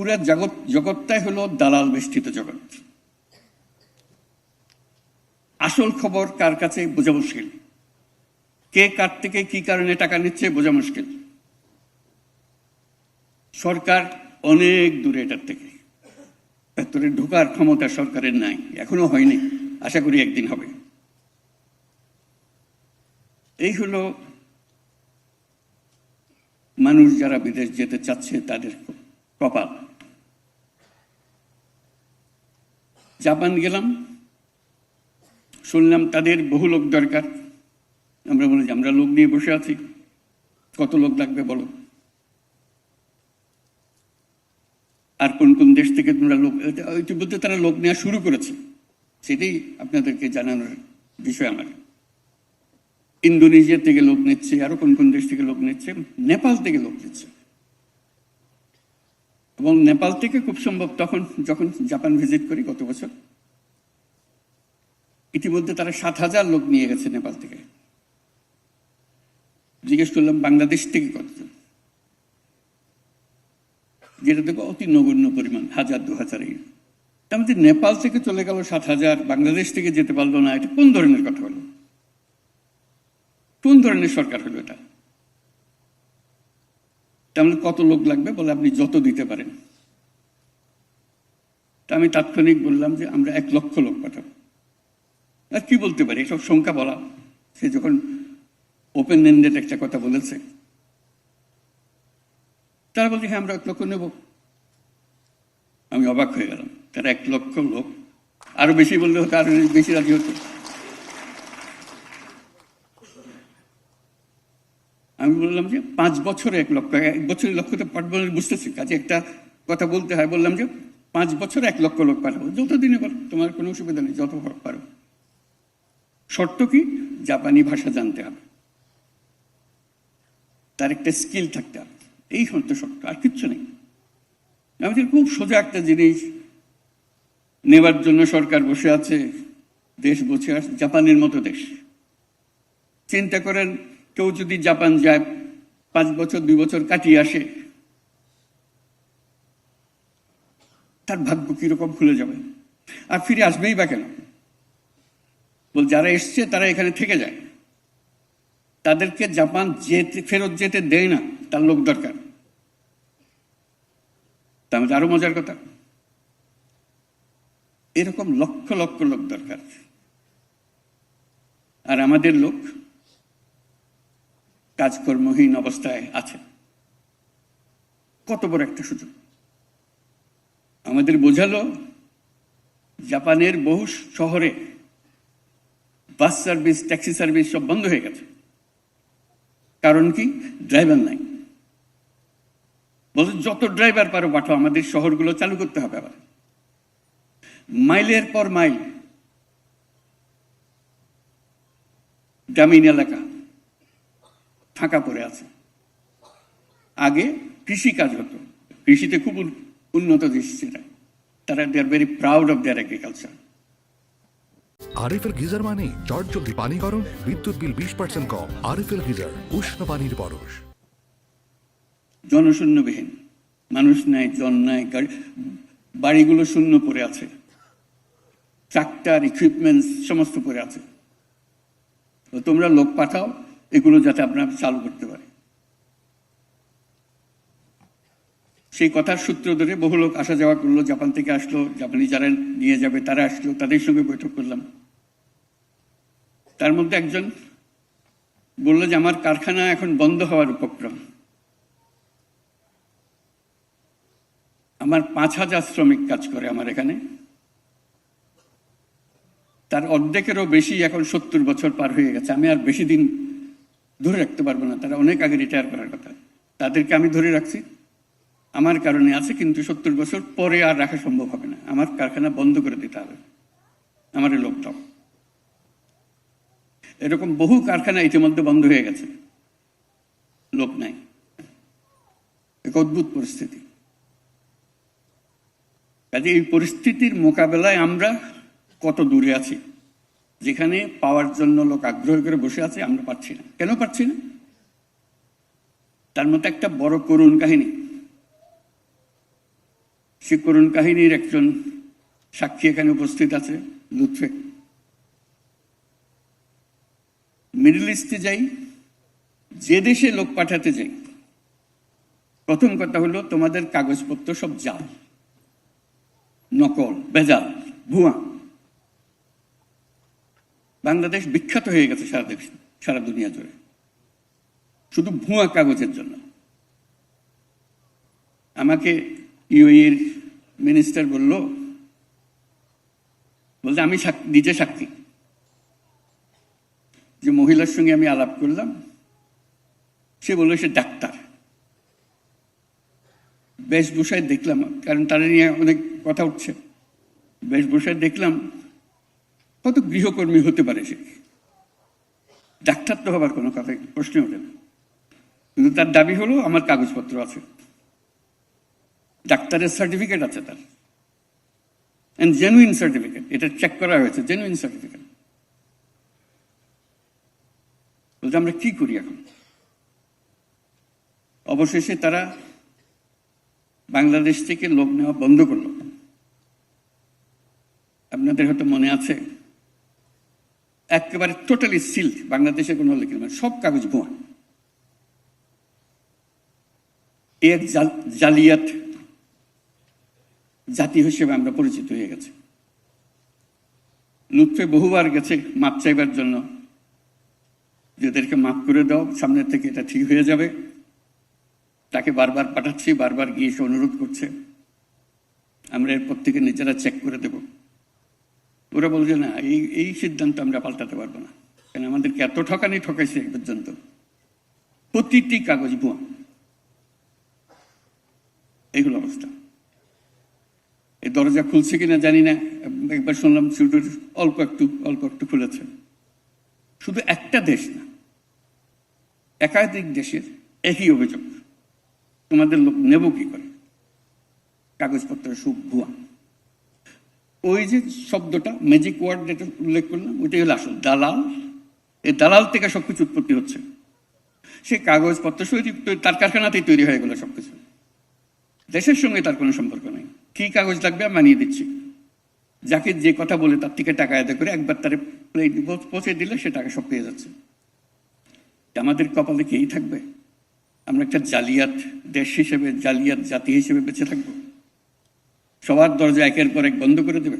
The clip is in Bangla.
পুরা জগৎ, জগৎটাই হলো দালাল বেষ্টিত জগৎ। আসল খবর কার কাছে বোঝা মুশকিল? কে কার থেকে কি কারণে টাকা নিচ্ছে বোঝা মুশকিল। সরকার অনেক দূরে এটার থেকে। ভেতরে ঢোকার ক্ষমতা সরকারের নাই, এখনও হয়নি, আশা করি একদিন হবে। এই হলো মানুষ যারা বিদেশ যেতে চাচ্ছে তাদের কপাল। জাপান গেলাম। শুনলাম তাদের বহু লোক দরকার। আমরা বলি, আমরা লোক নিয়ে বসে আছি। কত লোক লাগবে বলো? আর কোন কোন দেশ থেকে তোমরা লোক, ইতিমধ্যে তারা লোক নেওয়া শুরু করেছে। সেটাই আপনাদেরকে জানানোর বিষয় আমার। ইন্দোনেশিয়া থেকে লোক নিচ্ছে, আরও কোন কোন দেশ থেকে লোক নিচ্ছে? নেপাল থেকে লোক নিচ্ছে। এবং নেপাল থেকে খুব সম্ভব তখন যখন জাপান ভিজিট করি গত বছর, ইতিমধ্যে তারা সাত হাজার লোক নিয়ে গেছে নেপাল থেকে। জিজ্ঞেস করলাম, বাংলাদেশ থেকে কতজন? যেটা দেখো অতি নগণ্য পরিমাণ, হাজার, দু হাজার এই। তার মধ্যে নেপাল থেকে চলে গেল সাত হাজার, বাংলাদেশ থেকে যেতে পারল না, এটা কোন ধরনের কথা হলো? কোন ধরনের সরকার হলো এটা? তাহলে কত লোক লাগবে বলে আপনি যত দিতে পারেন। তা আমি তাৎক্ষণিক বললাম যে আমরা এক লক্ষ লোক পাঠাবো। আর কি বলতে পারি? এসব সংখ্যা বলা। সে যখন ওপেন এন্ডেড একটা কথা বলেছে। তারা বলছে হ্যাঁ আমরা এক লক্ষ নেব। আমি অবাক হয়ে গেলাম। তারা এক লক্ষ লোক, আরও বেশি বললে হতো আরও বেশি রাজি হতো। আমি বললাম যে পাঁচ বছরে এক লক্ষ, এক বছরের লক্ষ্যটা পাঠবো না বুঝতেছি, কাজে একটা কথা বলতে হয়, বললাম যে পাঁচ বছরে এক লক্ষ লোক পাঠাবো, যত দিনে পারো, তোমার কোনো অসুবিধা নেই, যত পারো। শর্ত কি? জাপানি ভাষা জানতে হবে। তার একটা স্কিল থাকতে হবে। এই হচ্ছে শর্ত, আর কিচ্ছু নেই। আমাদের খুব সোজা একটা জিনিস। নেবার জন্য সরকার বসে আছে, দেশ বসে আছে, জাপানের মতো দেশ। চিন্তা করেন কেউ যদি জাপান যায়, পাঁচ বছর, দুই বছর কাটিয়ে আসে, তার ভাগ্য কীরকম খুলে যাবে? আর ফিরে আসবেই বা কেন? বল, যারা এসছে, তারা এখানে থেকে যায়। তাদেরকে জাপান যেতে, ফেরত যেতে দেয় না, তার লোক দরকার। তাহলে আরও মজার কথা, এরকম লক্ষ লক্ষ লোক দরকার। আর আমাদের লোক কাজকর্মহীন অবস্থায় আছে। কত বড় একটা সুযোগ। আমাদের বোঝালো, জাপানের বহু শহরে বাস সার্ভিস, ট্যাক্সি সার্ভিস সব বন্ধ হয়ে গেছে। কারণ কি? ড্রাইভার নাই। বলছে, যত ড্রাইভার পারো পাঠো আমাদের শহরগুলো চালু করতে হবে আবার। মাইলের পর মাইল, গ্রামীণ এলাকা ফাঁকা পড়ে আছে। আগে কৃষি কাজ হতো। কৃষিতে খুব উন্নত দেশ সেটা তারা they are very proud of their agriculture RFL geyser মানে চটজলদি পানি গরম বিদ্যুৎ বিল বিশ পার্সেন্ট কম। আরএফএল গিজার উষ্ণ পানির পরশ। জনশূন্যবিহীন। মানুষ নাই জন নাই বাড়িগুলো শূন্য পড়ে আছে। ট্রাক্টর ইকুইপমেন্টস সমস্ত পড়ে আছে। তো তোমরা লোক পাঠাও এগুলো যাতে আপনারা চালু করতে পারে সেই কথার সূত্র ধরে বহু লোক আসা যাওয়া করল, জাপান থেকে আসলো, জাপানি যারা নিয়ে যাবে তারা আসলো, তাদের সঙ্গে বৈঠক করলাম। তার মধ্যে একজন বলল যে, আমার কারখানা এখন বন্ধ হওয়ার উপক্রম। আমার পাঁচ হাজার শ্রমিক কাজ করে আমার এখানে। তার অর্ধেকেরও বেশি এখন সত্তর বছর পার হয়ে গেছে। আমি আর বেশি দিন ধরে রাখতে পারব না, তারা অনেক আগে রিটায়ার করার কথা। তাদেরকে আমি ধরে রাখছি। আমার কারণে আছে, কিন্তু সত্তর বছর পরে আর রাখা সম্ভব হবে না। আমার কারখানা বন্ধ করে দিতে হবে। আমার লোকটাও এরকম বহু কারখানা ইতিমধ্যে বন্ধ হয়ে গেছে। লোক নাই। এক অদ্ভুত পরিস্থিতি। কাজে এই পরিস্থিতির মোকাবেলায় আমরা কত দূরে আছি? যেখানে পাওয়ার জন্য লোক আগ্রহ করে বসে আছে, আমরা পাচ্ছি না। কেন পাচ্ছি না? তার মধ্যে একটা বড় করুণ কাহিনী। সে করুণ কাহিনীর একজন সাক্ষী এখানে উপস্থিত আছে, লুৎফে। মিডল ইস্টে যাই, যে দেশে লোক পাঠাতে যাই, প্রথম কথা হলো তোমাদের কাগজপত্র সব জাল, নকল বেজাল ভুয়া। বাংলাদেশ বিখ্যাত হয়ে গেছে সারা দেশ, সারা দুনিয়া জুড়ে। শুধু ভুয়া কাগজের জন্য। আমাকে ইউএর মিনিস্টার বলল বলতে আমি নিজে সাক্ষী। যে মহিলার সঙ্গে আমি আলাপ করলাম, সে বলল, সে ডাক্তার। বেশভূষায় দেখলাম, কারণ তারা নিয়ে অনেক কথা উঠছে। বেশভূষায় দেখলাম কত গৃহকর্মী হতে পারে সে? ডাক্তার তো হবার কোনো কথা, প্রশ্ন ওঠে না। কিন্তু তার দাবি হলো, আমার কাগজপত্র আছে। ডাক্তারের সার্টিফিকেট আছে তার। অ্যান্ড জেনুইন সার্টিফিকেট এটা চেক করা হয়েছে জেনুইন সার্টিফিকেট বলতে আমরা কি করি এখন? অবশেষে তারা বাংলাদেশ থেকে লোক নেওয়া বন্ধ করল। আপনাদের হয়তো মনে আছে একেবারে টোটালি সিল বাংলাদেশের কোনো লেখা নেই, সব কাগজ ভুয়া। এক জালিয়াত জাতি হিসেবে আমরা পরিচিত হয়ে গেছে। লুৎফে বহুবার গেছে মাপ চাইবার জন্য। যে মাপ করে দাও, সামনের থেকে এটা ঠিক হয়ে যাবে। তাকে বারবার পাঠাচ্ছি, বারবার গিয়ে এসে অনুরোধ করছে। আমরা এরপর থেকে নিজেরা চেক করে দেব। ওরা বলছে না, এই এই সিদ্ধান্ত আমরা পাল্টাতে পারব না। কেন, আমাদেরকে এত ঠকানি ঠকাইছে এ পর্যন্ত। প্রতিটি কাগজ ভুয়া। এইগুলো অবস্থা। এই দরজা খুলছে কিনা জানি না। একবার শুনলাম অল্প একটু অল্প একটু খুলেছে। শুধু একটা দেশ না, একাধিক দেশের একই অভিযোগ। তোমাদের লোক নেব কি করে? কাগজপত্র সব ভুয়া। ওই যে শব্দটা ম্যাজিক ওয়ার্ড যেটা উল্লেখ করলাম ওইটাই হলো আসল দালাল। এই দালাল থেকে সবকিছু উৎপত্তি হচ্ছে। সে কাগজপত্র তৈরি, তার কারখানাতেই তৈরি হয়ে গেল সবকিছু। দেশের সঙ্গে তার কোনো সম্পর্ক নেই। কি কাগজ লাগবে আমি মানিয়ে দিচ্ছি যাকে যে কথা বলে তার থেকে টাকা আদায় করে একবার তারে প্লেট পৌঁছে দিলে সে টাকা সব পেয়ে যাচ্ছে। আমাদের কপালে কেই থাকবে? আমরা একটা জালিয়াত দেশ হিসেবে, জালিয়াত জাতি হিসেবে বেঁচে থাকব? সবার দরজা একের পর এক বন্ধ করে দেবে।